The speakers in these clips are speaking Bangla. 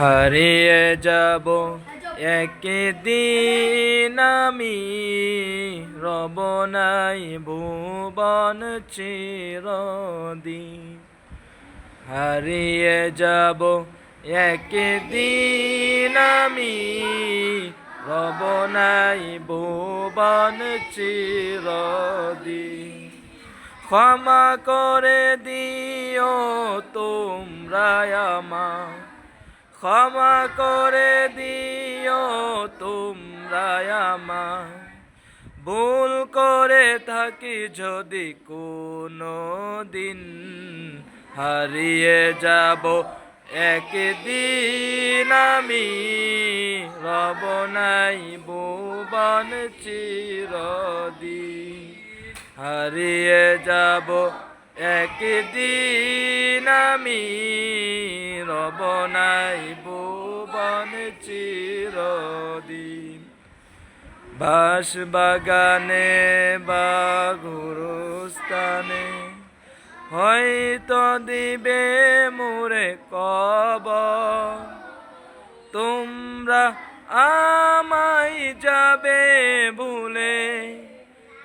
হারিয়ে যাব। একদিন আমি রব নাই ভুবন চিরদিন। হারিয়ে যাব। একদিন আমি রব নাই ভুবন চিরদিন। ক্ষমা করে দিও তোমরা আমার ক্ষমা করে দিও তোমরা আমার ভুল করে থাকি যদি কোনো দিন। হারিয়ে যাব একদিন আমি, রব নাই ভুবন চিরদিন। হারিয়ে যাব একদিন আমি রব নাই ভুবন চিরদিন। বাস বাগানে বা গুরুস্থানে হয়তো দিবে মোরে কব তোমরা আমায় যাবে ভুলে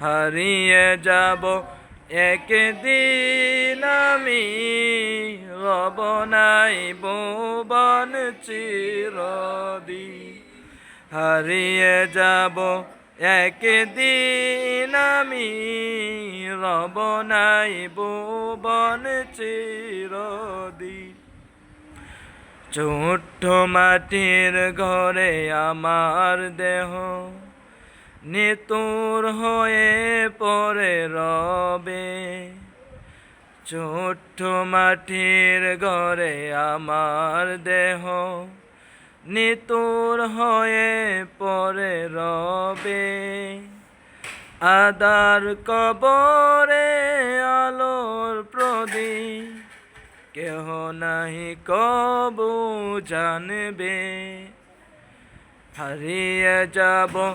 হারিয়ে যাব। একদিন আমি রব নাই ভুবন চিরদিন। হারিয়ে যাব। একদিন আমি রব নাই ভুবন চিরদিন। ছোট্ট মাটির ঘরে আমার দেহ। নিতুর হয়ে পড়ে রবে। ছোট্ট মাটির ঘরে আমার দেহ। নিতুর হয়ে পড়ে রবে। আদার কবরে আলোর প্রদীপ। কেহ নাহি কবু জানবে। হারিয়ে যাব